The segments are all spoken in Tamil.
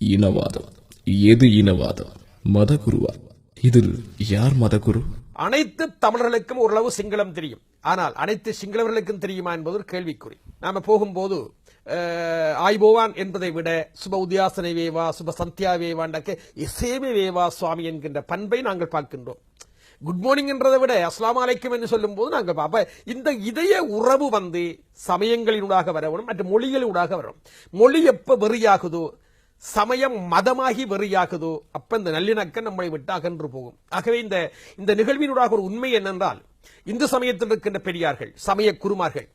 இனவாதம் எது இனவாதம்? மதகுருவா இதில் யார் மதகுரு? அனைத்து தமிழர்களுக்கும் ஓரளவு சிங்களம் தெரியும். ஆனால் அனைத்து சிங்களவர்களுக்கும் தெரியுமா என்பது ஒரு கேள்விக்குறி. நாம போகும்போது ஆய்போவான் என்பதை விட சுப உத்தியாசனை வேவா சுப சந்தியா வேவாண்டக்கு இசேவி வேவா சுவாமி என்கின்ற பண்பை நாங்கள் பார்க்கின்றோம். குட் மார்னிங் என்றதை விட அஸ்லாம் அலைக்கும் என்று சொல்லும் போது நாங்கள் பார்ப்போம் இந்த இதய உறவு வந்து சமயங்களினூடாக வரணும் மற்ற மொழிகளினூடாக வரும் மொழி எப்போ வெறியாகுதோ சமயம் மதமாகி வெறியாகுதோ அப்ப இந்த நல்லிணக்கம் நம்மை விட்டு அகன்று போகும். ஆகவே இந்த இந்த நிகழ்வினூடாக ஒரு உண்மை என்னென்றால் இந்து சமயத்தில் இருக்கின்ற பெரியார்கள் சமய குருமார்கள்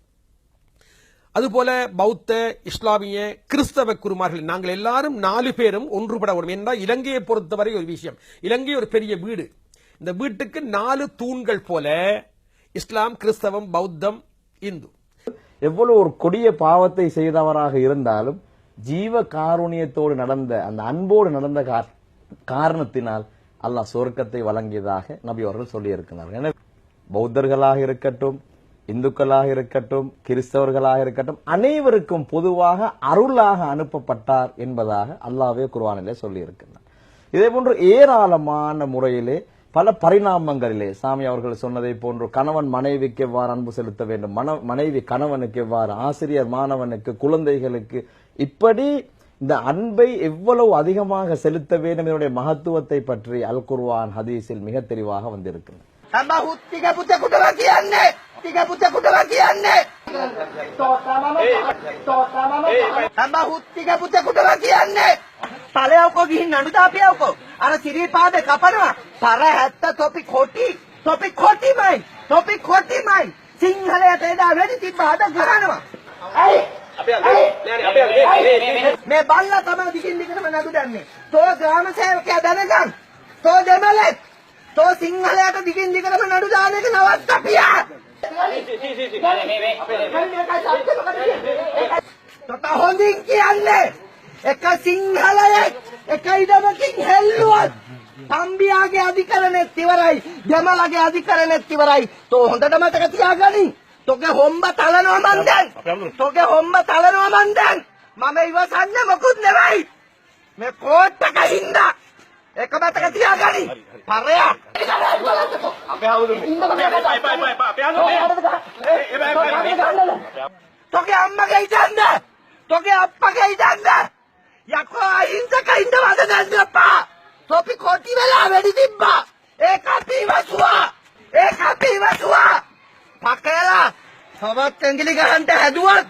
அதுபோல பௌத்த இஸ்லாமிய கிறிஸ்தவ குருமார்கள் நாங்கள் எல்லாரும் நாலு பேரும் ஒன்றுபட வேண்டும். என்றால் இலங்கையை பொறுத்தவரை ஒரு விஷயம். இலங்கை ஒரு பெரிய வீடு. இந்த வீட்டுக்கு நாலு தூண்கள் போல இஸ்லாம் கிறிஸ்தவம் பௌத்தம் இந்து. எவ்வளவு ஒரு கொடிய பாவத்தை செய்தவராக இருந்தாலும் ஜீவ காருணியத்தோடு நடந்த அந்த அன்போடு நடந்த கார்- காரணத்தினால் அல்லாஹ் சொர்க்கத்தை வழங்கியதாக நபி அவர்கள் சொல்லியிருக்கிறார்கள். எனவே பௌத்தர்களாக இருக்கட்டும் இந்துக்களாக இருக்கட்டும் கிறிஸ்தவர்களாக இருக்கட்டும் அனைவருக்கும் பொதுவாக அருளாக அனுப்பப்பட்டார் என்பதாக அல்லாஹ்வே குர்வானிலே சொல்லியிருக்கிறார். இதே போன்று ஏராளமான முறையிலே பல பரிணாமங்களிலே சாமி அவர்கள் சொன்னதை போன்று கணவன் மனைவிக்கு எவ்வாறு அன்பு செலுத்த வேண்டும் மன மனைவி கணவனுக்கு எவ்வாறு ஆசிரியர் மாணவனுக்கு குழந்தைகளுக்கு இப்படி இந்த அன்பை எவ்வளவு அதிகமாக செலுத்த வேண்டும் இதனுடைய மகத்துவத்தை பற்றி அல் குர்ஆன் ஹதீஸில் மிக தெளிவாக வந்திருக்கிறது සබහුත් ටික පුතෙකුටම කියන්නේ ටික පුතෙකුටම කියන්නේ සබහුත් ටික පුතෙකුටම කියන්නේ තලයවකෝ ගිහින් නඩු දාපියවකෝ අර සිරිපාදේ කපනවා පර හැත්ත තොපි කොටි තොපි කොටිමයි තොපි කොටිමයි සිංහලයට එදා වැඩි තිබ්බ අද කරනවා ඇයි මේ බල්ලා තමයි දිගින් දිගටම නඩු දැම්මේ. තෝ ග්‍රාම සේවකයා දැනගන්. තෝ දෙමළෙක්. තෝ සිංහලයට දිගින් දිගටම නඩු දාන එක නවත්තපියා තොට හොඳින් කියන්නේ. එක සිංහලයෙක් එක ඉඩමකින් හෙල්ලුවත් තම්බියාගේ අධිකරණෙත් ඉවරයි දෙමළගේ අධිකරණෙත් ඉවරයි. තෝ හොඳට මතක තියාගනින් තොගේ හොම්බ තලනවා මන් දැන්. තොගේ හොම්බ තලනවා මන් දැන්. මම ඉවසන්නේ මොකුත් නෙවෙයි. මේ කෝට්ටක හින්දා එක මතක තියාගනි. පරයක්. තොගේ අම්මගේ ඉතන්ද තොගේ අප්පගේ ඉතන්ද යකෝ අහිංසක ඉන්නවද නැද්ද අප්පා? තොපි කොටි වෙලා වැඩි තිබ්බා. ඒක අපි ඉවසුවා. ඒක අපි ඉවසුවා පකේලා තවත් ඇඟිලි ගහන්න හැදුවත්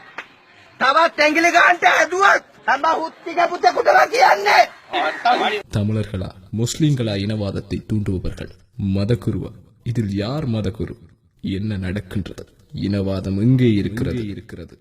තවත් ඇඟිලි ගහන්න හැදුවත් හැම හුත්තික පුතෙකුටම කියන්නේ தமிழர்களா முஸ்லிம்களா இனவாதத்தை தூண்டுபவர்கள் மதகுருவா இதில் யார் மதகுரு என்ன நடக்கின்றது இனவாதம் எங்கே இருக்கிறது இருக்கிறது